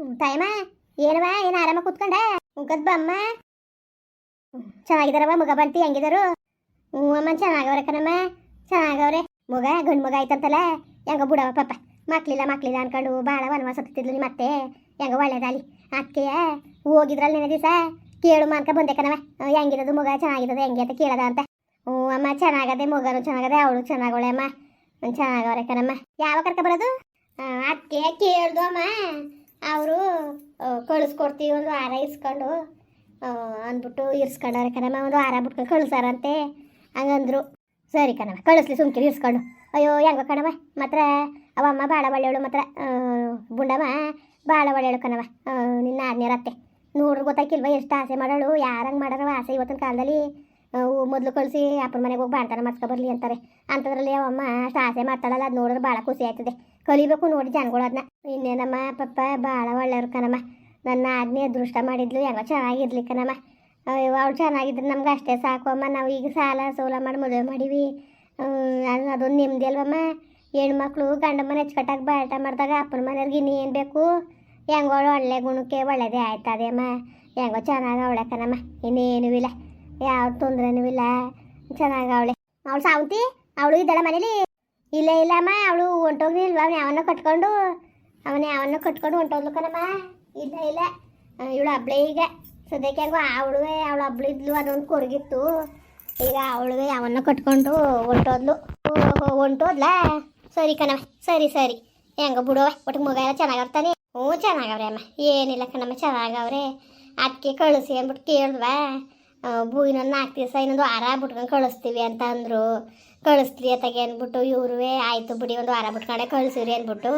ತಾಯಮ್ಮ ಏನವ ಏನು ಆರಾಮ ಕುತ್ಕೊಂಡ? ಮುಖದ್ ಬಮ್ಮ ಚೆನ್ನಾಗಿದಾರವ ಮಗ ಬಂತಿ ಹೆಂಗಿದಾರು? ಹ್ಞೂ ಅಮ್ಮ, ಚೆನ್ನಾಗವ್ರೆ ಕಣಮ್ಮ. ಚೆನ್ನಾಗವ್ರೆ. ಮಗ, ಗಂಡು ಮಗ ಆಯ್ತಂತಲ್ಲ? ಹೆಂಗ ಬಿಡವ ಪಾಪ. ಮಕ್ಳಿಲ್ಲ ಮಕ್ಳಿಲ್ಲ ಅನ್ಕೊಂಡು ಭಾಳ ವನವಾಸ ನಿಮ್ಮ ಮತ್ತೆ ಹೆಂಗ ಒಳ್ಳೇದಾಲಿ ಅದಕ್ಕೆ ಹೋಗಿದ್ರಲ್ಲ ನೆನೆ ದಿವಸ? ಕೇಳು ಮಾನ್ಕ ಬಂದೆ ಕಣವ ಹೆಂಗಿರೋದು ಮಗ ಚೆನ್ನಾಗಿರೋದು ಹೆಂಗೆ ಅಂತ ಕೇಳದ ಅಂತ. ಹ್ಞೂ ಅಮ್ಮ, ಚೆನ್ನಾಗದೆ, ಮಗನು ಚೆನ್ನಾಗದೆ, ಅವಳು ಚೆನ್ನಾಗವಳೆ ಅಮ್ಮ. ಚೆನ್ನಾಗವ್ರೆ ಕಣಮ್ಮ. ಯಾವ ಕರ್ಕ ಬರೋದು ಅದಕ್ಕೆ ಕೇಳ್ದು ಅಮ್ಮ. ಅವರು ಕಳಿಸ್ಕೊಡ್ತೀವಿ, ಒಂದು ವಾರ ಇಸ್ಕೊಂಡು ಅಂದ್ಬಿಟ್ಟು ಇರ್ಸ್ಕೊಂಡವ್ರೆ ಕಣಮ್ಮ, ಒಂದು ವಾರ ಬಿಟ್ಕೊಂಡು ಕಳ್ಸಾರಂತೆ. ಹಂಗಂದ್ರು. ಸರಿ ಕಣಮ್ಮ, ಕಳಿಸ್ಲಿ, ಸುಮ್ಕಿರಿ, ಇರ್ಸ್ಕೊಂಡು. ಅಯ್ಯೋ, ಹೆಂಗೋ ಕಣವ ಮಾತ್ರ ಅವಮ್ಮ ಭಾಳ ಒಳ್ಳೆಯವಳು ಮಾತ್ರ. ಬುಡಮ್ಮ ಭಾಳ ಒಳ್ಳೆಯವಳು ಕಣವ ನಿನ್ನ ಆಜ್ಞೆರತ್ತೆ ನೋಡ್ರಿ ಗೊತ್ತಾಕಿಲ್ವ ಎಷ್ಟು ಆಸೆ ಮಾಡೋಳು ಯಾರಂಗೆ ಮಾಡೋರವ ಆಸೆ ಇವತ್ತಿನ ಕಾಲದಲ್ಲಿ. ಮೊದಲು ಕಳಿಸಿ, ಅಪ್ಪನ ಮನೆಗೆ ಹೋಗಿ ಬಾಣ್ತಾನ ಮಾಡ್ಕೊ ಬರಲಿ ಅಂತಾರೆ. ಅಂಥದ್ರಲ್ಲಿ ಅವಮ್ಮ ಅಷ್ಟು ಆಸೆ ಮಾಡ್ತಾಳಲ್ಲ, ಅದು ನೋಡಿದ್ರೆ ಭಾಳ ಖುಷಿ ಆಯ್ತದೆ ಕಲಿಬೇಕು ನೋಡಿ ಜನಗಳು ಅದನ್ನ. ಇನ್ನೇನಮ್ಮ ಪಪ್ಪ ಭಾಳ ಒಳ್ಳೆಯವ್ರು ಕಣಮ್ಮ. ನನ್ನ ಆಜ್ಞೆ ಅದೃಷ್ಟ ಮಾಡಿದ್ಲು ಹೆಂಗೋ ಚೆನ್ನಾಗಿರ್ಲಿ ಕಣಮ್ಮ. ಅವಳು ಚೆನ್ನಾಗಿದ್ರೆ ನಮ್ಗೆ ಅಷ್ಟೇ ಸಾಕು ಅಮ್ಮ. ನಾವು ಈಗ ಸಾಲ ಸೋಲ ಮಾಡಿ ಮದುವೆ ಮಾಡೀವಿ. ಅದು ಅದೊಂದು ನೆಮ್ಮದಿ ಅಲ್ವಮ್ಮ. ಹೆಣ್ಮಕ್ಳು ಗಂಡ ಮನೆ ಅಚ್ಚುಕಟ್ಟಾಗಿ ಬಾಳ್ಟ ಮಾಡಿದಾಗ ಅಪ್ಪನ ಮನೆಯವ್ರಿಗೆ ಇನ್ನೇನು ಬೇಕು? ಹೆಂಗೋ ಒಳ್ಳೆ ಗುಣಕ್ಕೆ ಒಳ್ಳೇದೇ ಆಯ್ತದೆ ಅಮ್ಮ. ಹೆಂಗೋ ಚೆನ್ನಾಗಿ ಅವಳೆ ಕಣಮ್ಮ. ಇನ್ನೇನೂ ಇಲ್ಲ. ಯಾವ ತೊಂದರೆನೂ ಇಲ್ಲ. ಚೆನ್ನಾಗಿ ಅವಳೆ. ಅವಳು ಸಾವಂತಿ, ಅವಳು ಇದ್ದಾಳೆ ಮನೇಲಿ? ಇಲ್ಲ ಇಲ್ಲಮ್ಮ ಅವಳು ಹೊಂಟೋಗ್ಲಿಲ್ವಾ ಅವ್ನು ಯಾವನ್ನ ಕಟ್ಕೊಂಡು, ಅವನ ಯಾವನ್ನ ಕಟ್ಕೊಂಡು ಹೊಂಟೋದ್ಲು ಕಣಮ್ಮ. ಇಲ್ಲ ಇಲ್ಲ. ಇವಳು ಹಬ್ಳೆ ಈಗ ಸದ್ಯಕ್ಕೆ ಹೆಂಗೋ ಅವಳುವೆ ಅವಳು ಹಬ್ಳಿದ್ಲು ಅದೊಂದು ಕೊರಗಿತ್ತು ಈಗ ಅವಳುವೆ ಯಾವನ್ನ ಕಟ್ಕೊಂಡು ಹೊಂಟೋದ್ಲು ಓಹೋ ಹೊಂಟೋದ್ಲ ಸರಿ ಕಣಮ್ಮ, ಸರಿ ಸರಿ. ಹೆಂಗ ಬಿಡುವ ಒಟ್ಟಿಗೆ ಮಗ ಎಲ್ಲ ಚೆನ್ನಾಗಿರ್ತಾನೆ ಹ್ಞೂ, ಚೆನ್ನಾಗವ್ರೆ ಅಮ್ಮ. ಏನಿಲ್ಲ ಕಣಮ್ಮ, ಚೆನ್ನಾಗವ್ರೆ. ಅದಕ್ಕೆ ಕಳಿಸಿ ಅಂದ್ಬಿಟ್ಟು ಕೇಳಿದ್ವಾ? ಇನ್ನೊಂದು ನಾಲ್ಕು ದಿವಸ ಇನ್ನೊಂದು ವಾರ ಬಿಟ್ಕೊಂಡು ಕಳಿಸ್ತೀವಿ ಅಂತ ಅಂದರು. ಕಳಿಸ್ತೀವಿ ಅತ್ತಾಗೆ ಅಂದ್ಬಿಟ್ಟು, ಇವ್ರುವೇ, ಆಯಿತು ಬಿಡಿ, ಒಂದು ವಾರ ಬಿಟ್ಕೊಂಡೆ ಕಳಿಸಿರಿ ಅಂದ್ಬಿಟ್ಟು.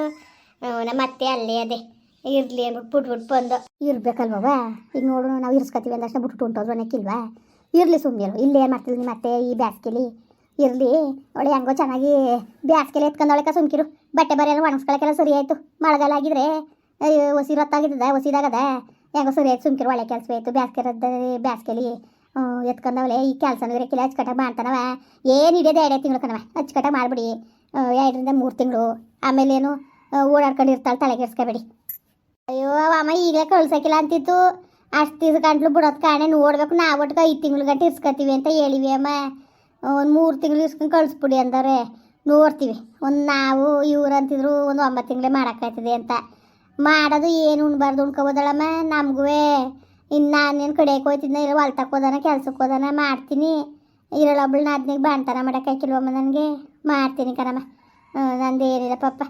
ನಮ್ಮ ಅತ್ತೆ ಅಲ್ಲೇ ಅದೇ, ಇರಲಿ ಅಂದ್ಬಿಟ್ಟು ಬಿಟ್ಬಿಟ್ಟು ಬಂದು. ಇರ್ಬೇಕಲ್ವವ ಈಗ ನೋಡು, ನಾವು ಇರ್ಸ್ಕೊತೀವಿ ಅಂದಷ್ಟು ಬಿಟ್ಬಿಟ್ಟು ಹೊಂಟೋದ್ರು ಅನ್ನಕ್ಕಿಲ್ವಾ ಇರಲಿ ಸುಮ್ಮನೆ ಇಲ್ಲೇ ಏನು ಮಾಡ್ತಿದ್ವಿ ನಿಮ್ಮ ಅತ್ತೆ ಈ ಬ್ಯಾಸ್ಗೆಲಿ? ಇರಲಿ. ಒಳ್ಳೆ ಹೆಂಗೋ ಚೆನ್ನಾಗಿ ಬ್ಯಾಸ್ಗೆಲಿ ಎತ್ಕೊಂಡೊಳಕ ಸುಮ್ಕಿರು. ಬಟ್ಟೆ ಬರೆಯಲ್ಲ ಒಣಗಿಸ್ಕೊಳಕ್ಕೆಲ್ಲ ಸರಿ ಆಯಿತು. ಮಳೆಗಾಲ ಆಗಿದ್ರೆ ಅಯ್ಯೋ ಹೊಸಿ ರೊತ್ತಾಗಿದ್ದದ ಹೊಸಿದಾಗದ ಹೆಂಗೋ ಸರಿ ಸುಮ್ಕಿರ ಒಳ್ಳೆ ಕೆಲಸ ಆಯಿತು ಬ್ಯಾಸ್ಗೆ ಬ್ಯಾಸ್ಗೆಲಿ ಎತ್ಕೊಂಡವಳೆ, ಈ ಅಂದ್ರೆ ಇರಕ್ಕಿಲ್ಲ ಅಚ್ಚುಕಟ್ಟಾಗಿ ಮಾಡ್ತಾನವ. ಏನು ಹಿಡಿಯೋದು ಎರಡೇ ತಿಂಗಳು ಕಣವ ಅಚ್ಚುಕಟ್ಟಾಗಿ ಮಾಡಿಬಿಡಿ. ಎರಡರಿಂದ ಮೂರು ತಿಂಗಳು. ಆಮೇಲೇನು ಓಡಾಡ್ಕೊಂಡು ಇರ್ತಾಳೆ ತಲೆಗೆಡ್ಸ್ಕೊಬೇಡಿ ಅಯ್ಯೋ ಅಮ್ಮ ಈಗಲೇ ಕಳ್ಸಕ್ಕಿಲ್ಲ ಅಂತಿತ್ತು. ಅಷ್ಟು ದಿವಸ ಗಂಟ್ಲು ಬಿಡೋದು ಕಾಣೆ ನೋಡ್ಬೇಕು ನಾವು ಒಟ್ಟಿಗೆ ಐದು ತಿಂಗಳು ಗಂಟೆ ಇಸ್ಕೊತೀವಿ ಅಂತ ಹೇಳಿವಿ ಅಮ್ಮ. ಒಂದು ಮೂರು ತಿಂಗಳು ಇಸ್ಕೊಂಡು ಕಳಿಸ್ಬಿಡಿ ಅಂದರೆ ನೋಡ್ತೀವಿ. ಒಂದು ನಾವು ಇವ್ರು ಅಂತಿದ್ರು ಒಂದು ಒಂಬತ್ತು ತಿಂಗಳೇ ಮಾಡೋಕ್ಕಾಯ್ತದೆ ಅಂತ. ಮಾಡೋದು ಏನು ಉಣ್ಬಾರ್ದು ಉಣ್ಕೋಬೋದಳಮ್ಮ? ನಮಗೂ ಇನ್ನು ನಾನೇನು ಕಡೆಗೆ ಹೋಯ್ತಿದ್ನ? ಇಲ್ಲ ಹೊಲ್ತಕ್ಕೆ ಹೋದಾನ ಕೆಲ್ಸಕ್ಕೆ ಹೋದಾನ? ಮಾಡ್ತೀನಿ. ಇರಳೊಬ್ಳನ್ನ ಅದನ್ನಿಗೆ ಬಾಣ್ತಾನ ಮಾಡೋಕ್ಕಾಕಿಲ್ವಮ್ಮ ನನಗೆ? ಮಾಡ್ತೀನಿ ಕಣಮ್ಮ. ನಂದು ಏನಿಲ್ಲ ಪಪ್ಪ.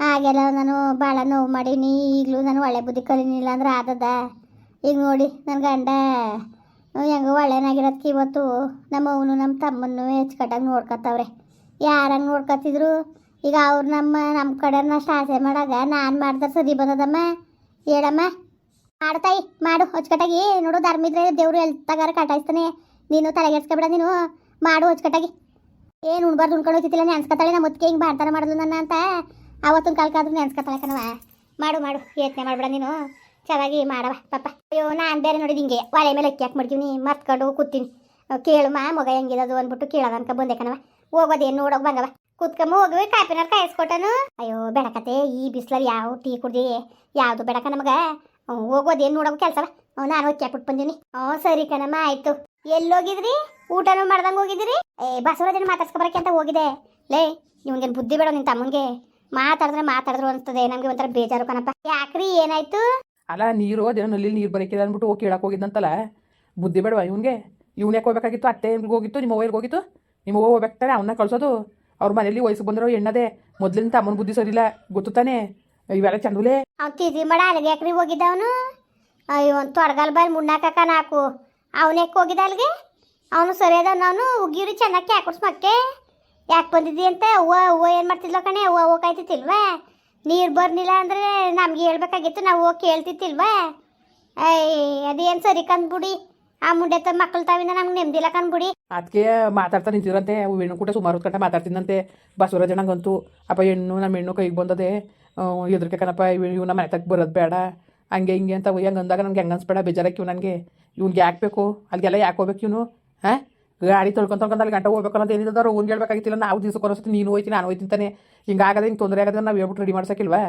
ಹಾಗೆಲ್ಲ ನಾನು ಭಾಳ ನೋವು ಮಾಡೀನಿ. ಈಗಲೂ ನಾನು ಒಳ್ಳೆ ಬುದ್ಧಿ ಕಲೀನಿಲ್ಲ ಅಂದ್ರೆ ಆದದ? ಈಗ ನೋಡಿ ನನ್ನ ಗಂಡ ಹೆಂಗೋ ಒಳ್ಳೆನಾಗಿರೋದಕ್ಕೆ ಇವತ್ತು ನಮ್ಮ ಅವನು, ನಮ್ಮ ತಮ್ಮನ್ನು ಹೆಚ್ಚುಕಟ್ಟಾಗಿ ನೋಡ್ಕೊತಾವ್ರೆ. ಯಾರಂಗೆ ನೋಡ್ಕೊತಿದ್ರು? ಈಗ ಅವ್ರು ನಮ್ಮ ನಮ್ಮ ಕಡೆನ ಆಸೆ ಮಾಡಾಗ ನಾನು ಮಾಡಿದ್ರೆ ಸರಿ ಬಂದದಮ್ಮ. ಹೇಳಮ್ಮ. ಮಾಡ್ತಾಯಿ, ಮಾಡು ಹೊಚ್ಕಟ್ಟಾಗಿ ನೋಡು, ಧರ್ಮಿದ್ರೆ ದೇವ್ರು ಎಲ್ಲಿ ತಗಾರ ಕಟಾಯಿಸ್ತಾನೆ. ನೀನು ತಲೆಗೆಡ್ಸ್ಕೊಬೇಡ ನೀನು. ಮಾಡು ಹೊಚ್ಕಟ್ಟಾಗಿ ಏನು ಉಣ್ಬಾರ್ದು, ಉಣ್ಕೊಂಡು ಹೋಗ್ತಿಲ್ಲ ನೆನ್ಸ್ಕೊತಾಳೆ. ನಮ್ಮ ಮುತ್ತಿಗೆ ಹಿಂಗೆ ಮಾಡ್ತಾರೆ ಮಾಡಿದ್ಲು ನನ್ನ ಅಂತ. ಅವತ್ತೊಂದು ಕಾಲಕ್ಕಾದ್ರೂ ನೆನ್ಸ್ಕೊತಾಳೆ ಕಣವ ಮಾಡು ಮಾಡು, ಯೋಚನೆ ಮಾಡ್ಬೇಡ ನೀನು. ಚೆನ್ನಾಗಿ ಮಾಡವ ಪಾಪ ಅಯ್ಯೋ, ನಾನು ಬೇರೆ ನೋಡಿದ ಹಿಂಗೆ. ಒಲೆ ಮೇಲೆ ಅಕ್ಕಿ ಹಾಕಿ ಮಾಡ್ತೀವಿ ಮರ್ತ್ಕೊಂಡು ಕೂತೀನಿ. ಕೇಳುಮ್ಮ ಕೇಳು ಮಾ, ಮಗ ಹೆಂಗಿರೋದು ಅಂದ್ಬಿಟ್ಟು ಕೇಳೋದ ಅನ್ಕ ಬಂದೆ ಕಣವ ಹೋಗೋದೇನು ನೋಡೋಕೆ ಬಂಗವ ಕೂತ್ಕೊಂಬ ಹೋಗುವೆ, ಕಾಪಿನ ಕಾಯಿಸ್ಕೊಟ್ಟನು ಅಯ್ಯೋ ಬೆಳಕತೆ ಈ ಬಿಸ್ಲಲ್ಲಿ ಯಾವ ಟೀ ಕುಡ್ದಿ, ಯಾವುದು ಬೆಳಕ ನಮಗ? ಹೋಗೋದೇನು ನೋಡೋಕೆ ಕೆಲಸವ? ನಾನು ಹೋಗಿ ಹಾಕ್ಬಿಟ್ಟು ಬಂದೀನಿ. ಹ್ಞೂ, ಸರಿ ಕಣಮ್ಮ, ಆಯ್ತು. ಎಲ್ಲೋಗಿದ್ರಿ? ಊಟನೂ ಮಾಡ್ದಂಗೆ ಹೋಗಿದ್ದೀರಿ? ಏ, ಬಸವರಾಜನ ಮಾತಾಡ್ಸ್ಕೊಬರಕ್ಕೆ ಅಂತ ಹೋಗಿದೆ ಲೇ, ನಿಮ್ಗೇನು ಬುದ್ಧಿ ಬೇಡ ನಿನ್ನ ತಮ್ಮಂಗೆ ಮಾತಾಡಿದ್ರೆ ಮಾತಾಡಿದ್ರು ಅನ್ಸ್ತದೆ, ನಮಗೆ ಒಂಥರ ಬೇಜಾರು ಕಣಪ್ಪ. ಯಾಕ್ರಿ, ಏನಾಯ್ತು? ಅಲ್ಲ, ನೀರು ಅದೇನೋ ನಲ್ಲಿ ನೀರು ಬರಕಿಲ್ಲ ಅಂದ್ಬಿಟ್ಟು ಹೋಗಿ ಕೇಳಕ್ಕೆ ಹೋಗಿದ್ದಂತಲ್ಲ ಬುದ್ಧಿ ಬೇಡವಾ ಇವನಿಗೆ? ಇವನ್ ಯಾಕೆ ಹೋಗ್ಬೇಕಾಗಿತ್ತು? ಅತ್ತೆ ಹೋಗಿತ್ತು? ನಿಮ್ಮ ಹೋಗಿತ್ತು? ನಿಮ್ಮ ಹೋಗ್ಬೇಕಾರೆ ಅವನ್ನ ಕಳ್ಸೋದು? ಅವ್ರ ಮನೇಲಿ ವಯಸ್ಸಿಗೆ ಬಂದಿರೋ ಎಣ್ಣದೆ ಮೊದ್ಲಿಂದ ಅಮ್ಮನ ಬುದ್ಧಿ ಸರಿಲ್ಲ. ಗೊತ್ತು ತಾನೇ? ಇವೆಲ್ಲ ಚಂದುಲೆ. ಅವ್ನು ಹೋಗಿದ್ದ ಅವನು? ಅಯ್ಯೋ ತೊಡಗಲ್ ಬಲ್ ಮುಣ್ಣಾಕ ನಾಕು ಅವನು ಯಾಕೆ ಹೋಗಿದ್ದ ಅಲ್ಲಿಗೆ ಅವನು ಸರಿ ನಾನು ಉಗಿರಿ ಚೆನ್ನಾಗಿ ಹಾಕೊಡ್ಸ್ ಮಕ್ಕೆ. ಯಾಕೆ ಬಂದಿದ್ದಿ ಅಂತ ಹೂವು ಹೂವು ಏನು ಮಾಡ್ತಿದ್ಲ ಕಣೆ? ಹೂವು ಹೋಗಾಯ್ತಿತ್ತಿಲ್ವಾ ನೀರು ಬರ್ನಿಲ್ಲ ಅಂದರೆ ನಮ್ಗೆ ಹೇಳ್ಬೇಕಾಗಿತ್ತು, ನಾವು ಹೋಗಿ ಕೇಳ್ತಿತ್ತಿಲ್ವಾ? ಏಯ್, ಅದೇನು ಸರಿ ಕಂದ್ಬಿಡಿ. ಆ ಮುಂಡೆ ತ ಮಕ್ಕಳು ತಾವಿಂದ ನಮ್ಗೆ ನೆಮ್ಮದಿಲ್ಲ ಬಿಡಿ ಅದಕ್ಕೆ ಮಾತಾಡ್ತಾ ನಿಂತಿರಂತೆ ಅವು ಹೆಣ್ಣು ಕೂಡ ಸುಮಾರು ಹೊತ್ತು ಮಾತಾಡ್ತಿದ್ದಂತೆ ನಂಗಂತೂ ಅಪ್ಪ ಹೆಣ್ಣು ನಮ್ಮ ಹೆಣ್ಣು ಕೈಗೆ ಬಂದದೆ. ಎದ್ರಿಕೆ ಕಣಪ್ಪ, ಇವ್ ನಮ್ಮ ಮನೆ ತಕ್ಕ ಬರೋದು ಬೇಡ. ಹಂಗೆ ಹಿಂಗೆ ಅಂತ ಹಂಗೆ ಅಂದಾಗ ನನಗೆ ಹೆಂಗೆ ಅನ್ಸ್ಬೇಡ ಬೇಜಾರಕ್ಕೆ ಇವ್ ನನಗೆ. ಇವ್ನಿಗೆ ಯಾಕೆ ಬೇಕು? ಅಲ್ಲಿಗೆಲ್ಲ ಯಾಕೆ ಹೋಗ್ಬೇಕು ಇವನು? ಹಾಂ? ಗಾಡಿ ಅಲ್ಲಿ ಗಂಟೆ ಹೋಗ್ಬೇಕು ಅನ್ನೋದು ಏನಿದ್ದವ್ರು ಅವ್ನು ಹೇಳ್ಬೇಕಾಗಿತ್ತಿಲ್ಲ, ನಾವು ದಿವಸಕ್ಕೆ ಒಂದ್ಸತಿ ನೀನು ಹೋಯ್ತೀನಿ, ನಾನು ಹೋಯ್ತೀನಿ ತಾನೆ. ಹಿಂಗಾಗದೆ ಹಿಂಗೆ ತೊಂದರೆ ಆಗದೆ ನಾವು ಹೇಳ್ಬಿಟ್ಟು ರೆಡಿ ಮಾಡ್ಸೋಕ್ಕಿಲ್ವಾ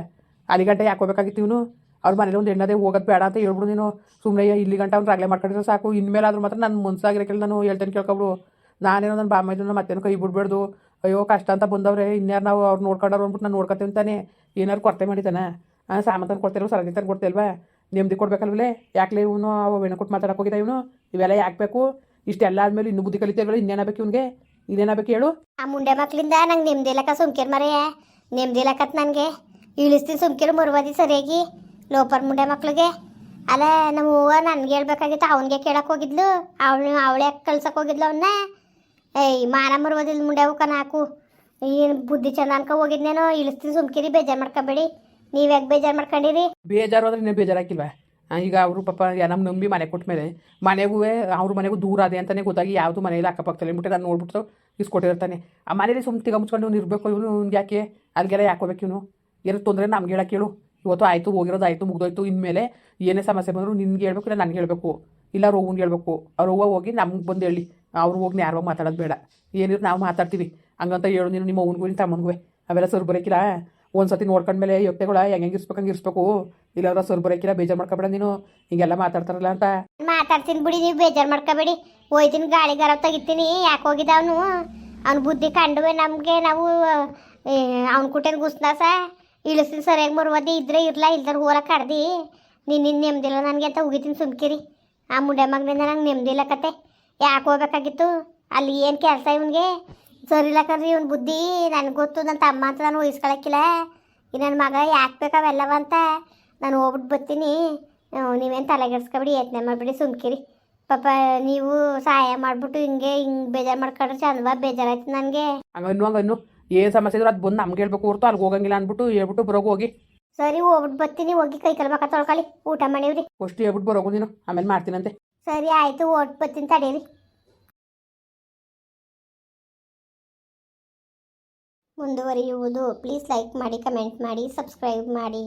ಅಲ್ಲಿ ಗಂಟೆ ಯಾಕೆ ಹೋಗ್ಬೇಕಾಗಿತ್ತು ಇವನು? ಅವ್ರ ಮನೇಲಿ ಒಂದು ಹೆಣ್ಣದೇ ಹೋಗೋದು ಬೇಡ ಅಂತ ಹೇಳ್ಬಿಡು ನೀನು. ಸುಮ್ಮನೆ ಇಲ್ಲಿ ಗಂಟ ಅವ್ನು ರಾಗಲೆ ಮಾಡ್ಕೊಂಡಿರೋ ಸಾಕು. ಇನ್ಮೇಲಾದ್ರೂ ಮಾತ್ರ ನನ್ನ ಮನ್ಸಾಗಿರಕ್ಕೆಲ್ಲ ನಾನು ಹೇಳ್ತೇನೆ ಕೇಳ್ಕೊಬಿಡು. ನಾನೇನೋ ನನ್ನ ಬಾಮೈದನ್ನ ಮತ್ತೆ ಕೈ ಬಿಡ್ಬಾರ್ದು ಅಯ್ಯೋ, ಕಷ್ಟ ಅಂತ ಬಂದವ್ರೆ. ಇನ್ಯಾರು ನಾವು ಅವ್ರು ನೋಡ್ಕೊಂಡವ್ರು ಅಂದ್ಬಿಟ್ಟು ನಾನು ನೋಡ್ಕೊತೀವಿ ಅಂತಾನೆ. ಏನಾರು ಕೊರತೆ ಮಾಡಿದ್ದಾನೆ? ಹಾಂ ಸಾಮಾನು ಕೊಡ್ತಿಲ್ವ? ಸರದಿ ತಂದು ಕೊಡ್ತಿಲ್ವಾ? ನೆಮ್ಮದಿ ಕೊಡ್ಬೇಕಲ್ವೇ ಯಾಕೆ ಇವನು ಅವ ಕೊಟ್ಟು ಮಾತಾಡಕ್ಕೆ ಹೋಗಿದ್ದ ಇವನು? ಇವೆಲ್ಲ ಯಾಕೆ ಬೇಕು? ಇಷ್ಟೆಲ್ಲ ಆದ್ಮೇಲೆ ಇನ್ನು ಬುದ್ಧಿ ಕಲಿತೇವಲ್ಲ ಇನ್ನೇನಾಗಬೇಕು ಇವನಿಗೆ? ಬೇಕು ಹೇಳು? ಆ ಮುಂಡೆ ಮಕ್ಳಿಂದ ನಂಗೆ ನೆಮ್ಮದಿಲಕ್ಕ ಸುಮ್ಕಿರ್ ಮರೆಯ ನೆಮ್ಮದಿಲಕ್ಕತ್ ನನಗೆ. ಇಳಿಸ್ತೀನಿ ಸುಮ್ಕೇರು ಮರುವಾದಿ ಸರಿಯಾಗಿ. ಲೋಪರ್ ಮುಂಡೆ ಮಕ್ಳಿಗೆ. ಅಲ್ಲ ನಮ್ಮ ಹೂವ ನನ್ಗೆ ಹೇಳ್ಬೇಕಾಗಿತ್ತು, ಅವನಿಗೆ ಕೇಳಕ್ಕೆ ಹೋಗಿದ್ಲು. ಅವಳು, ಅವಳೇ ಕಳ್ಸಕ್ಕೆ ಹೋಗಿದ್ಲು ಅವನ್ನ. ಏಯ್, ಮಾನ ಮುರುವದಿಲ್ಲ ಮುಂಡೆ ಅವಕ್ಕ ನಾಕು ಏನು ಬುದ್ಧಿ ಚಂದ ಅನ್ಕೊ ಹೋಗಿದ್ನೇನೋ, ಇಳಿಸ್ತೀನಿ ಸುಮ್ಕಿರಿ, ಬೇಜಾರು ಮಾಡ್ಕೊಬೇಡಿ. ನೀವು ಯಾಕೆ ಬೇಜಾರು ಮಾಡ್ಕೊಂಡಿರಿ? ಬೇಜಾರು ಅಂದ್ರೆ ಇನ್ನೂ ಬೇಜಾರಾಕಿಲ್ವಾ ಈಗ ಅವರು ಪಾಪ ನಮ್ಮ ನಂಬಿ ಮನೆ ಕೊಟ್ಟ ಮೇಲೆ ಮನೆಗೂ ಅವ್ರ ಮನೆಗೂ ದೂರ ಅದೇ ಅಂತಾನೆ ಗೊತ್ತಾಗಿ ಯಾವುದು ಮನೇಲಿ ಅಕ್ಕಪಕ್ಕದಲ್ಲಿ ಅಂದ್ಬಿಟ್ಟು ನಾನು ನೋಡ್ಬಿಟ್ಟು ಇಸ್ಕೊಟ್ಟಿರ್ತಾನೆ. ಆ ಮನೇಲಿ ಸುಮ್ಮ ತಿಗ ಇವ್ನು ಇರಬೇಕು, ಇವನು ಇವ್ನಿಗೆ ಯಾಕೆ? ಅಲ್ಲಿಗೆಲ್ಲ ಯಾಕೋಬೇಕು ಇವನು? ಏನೋ ತೊಂದರೆ ನಮ್ಗೆ ಹೇಳಕ್ಕೆ ಹೇಳು. ಇವತ್ತು ಆಯಿತು, ಹೋಗಿರೋದು ಆಯಿತು, ಮುಗ್ದೋಯ್ತು, ಇನ್ಮೇಲೆ ಏನೇ ಸಮಸ್ಯೆ ಬಂದರೂ ನಿನ್ಗೆ ಹೇಳ್ಬೇಕು, ಇಲ್ಲ ನನಗೆ ಹೇಳ್ಬೇಕು, ಇಲ್ಲ ಅವ್ರ ಅವ್ವನ್ಗೆ ಹೇಳ್ಬೇಕು. ಅವ್ವ ಹೋಗಿ ನಮ್ಗೆ ಬಂದು ಹೇಳಿ, ಅವ್ರು ಹೋಗಿ ಯಾರೋ ಮಾತಾಡೋದು ಬೇಡ. ಏನಿದ್ರು ನಾವು ಮಾತಾಡ್ತೀವಿ. ಹಂಗಂತ ಹೇಳು ನೀನು ನಿಮ್ಮ ಅವ್ನಿಗೂ ನಿನ್ನ ತಮ್ಮನಿಗೂ. ಅವೆಲ್ಲ ಸರ್ ಬರೋಕಿಲ್ಲ. ಒಂದು ಸತಿ ನೋಡ್ಕೊಂಡ್ಮೇಲೆ ಯೋಗ್ಯಗಳ ಹೆಂಗೆ ಇರ್ಸ್ಬೇಕು ಹಂಗೆ ಇರಿಸ್ಬೇಕು. ಇಲ್ಲಾರ ಸರ್ ಬರೋಕಿಲ್ಲ, ಬೇಜಾರು ಮಾಡ್ಕೊಬೇಡ ನೀನು. ಹಿಂಗೆಲ್ಲ ಮಾತಾಡ್ತಾರಲ್ಲ ಅಂತ. ಮಾತಾಡ್ತೀನಿ ಬಿಡಿ, ನೀವು ಬೇಜಾರು ಮಾಡ್ಕೋಬೇಡಿ. ಹೋಯ್ತೀನಿ, ಗಾಳಿ ಗರ ತೆಗಿತೀನಿ. ಯಾಕೆ ಹೋಗಿದ್ದ ಅವನು? ಅವ್ನ ಬುದ್ಧಿ ಕಂಡುವೆ ನಮಗೆ. ನಾವು ಅವ್ನ ಕುಟೇನು ಗುಸ್ನಾಸ. ಇಳಿಸ್ತೀನಿ ಸರಿಯಾಗಿ ಬರುವದಿ ಇದ್ರೆ ಇರ್ಲ ಇಲ್ದಾರ ಹೋರ ಕಡ್ದಿ ನೀನು ನಿನ್ನ ನೆಮ್ಮದಿಲ್ಲ ನನಗೆ ಅಂತ ಹೋಗಿತೀನಿ ಸುಮ್ಕಿರಿ. ಆ ಮುಂಡೆ ಮಗನಿಂದ ನಂಗೆ ನೆಮ್ಮದಿಲ್ಲ ಕತೆ. ಯಾಕೆ ಹೋಗ್ಬೇಕಾಗಿತ್ತು? ಅಲ್ಲಿ ಏನು ಕೆಲಸ ಇವನಿಗೆ? ಸರಿಲ್ಲ ಕರ್ರಿ, ಇವ್ನ ಬುದ್ಧಿ ನನಗೆ ಗೊತ್ತು ನನ್ನ ತಮ್ಮ ಅಂತ ನಾನು ವಹಿಸ್ಕೊಳಕ್ಕಿಲ್ಲ ಈ ನನ್ನ ಮಗ ಯಾಕೆ ಬೇಕು ಅವೆಲ್ಲವ ಅಂತ ನಾನು ಹೋಗ್ಬಿಟ್ಟು ಬರ್ತೀನಿ. ನೀವೇನು ತಲೆಗೆಡ್ಸ್ಕೊಬಿಡಿ, ಯತ್ನೆ ಮಾಡಿಬಿಡಿ, ಸುಮ್ಕಿರಿ. ಪಾಪ ನೀವು ಸಹಾಯ ಮಾಡಿಬಿಟ್ಟು ಹಿಂಗೆ ಹಿಂಗೆ ಬೇಜಾರು ಮಾಡ್ಕೊಂಡ್ರೆ ಚಂದವ ಬೇಜಾರಾಯ್ತು ನನಗೆ. ಹಂಗನ್ನು ಹಂಗನ್ನು. ಏನು ಸಮಸ್ಯೆ ಇದ್ರು ಅದು ಬಂದು ನಮ್ಗೆ ಹೇಳ್ಬೇಕು ಹೊರ್ತು ಅಲ್ಲಿಗೆ ಹೋಗಂಗಿಲ್ಲ ಅಂದ್ಬಿಟ್ಟು ಹೇಳ್ಬಿಟ್ಟು ಬರೋಗು ಹೋಗಿ. ಸರಿ ಹೋಗ್ಬಿಟ್ಟು ಬರ್ತೀನಿ ಹೋಗಿ ಕೈ ಕಲ್ಬೇಕ ತೊಳ್ಕಾಲಿ ತೊಳ್ಕೊಳ್ಳಿ ಊಟ ಮಾಡಿವ್ರಿ. ಫಸ್ಟ್ ಹೇಳ್ಬಿಟ್ಟು ಬರೋಗು ನೀನು ಆಮೇಲೆ ಮಾಡ್ತೀನಂತೆ. ಸರಿ ಆಯಿತು ಓಟ್ ಬರ್ತೀನಿ ತಡೀರಿ. ಮುಂದುವರಿಯುವುದು. ಪ್ಲೀಸ್ ಲೈಕ್ ಮಾಡಿ ಕಮೆಂಟ್ ಮಾಡಿ ಸಬ್ಸ್ಕ್ರೈಬ್ ಮಾಡಿ.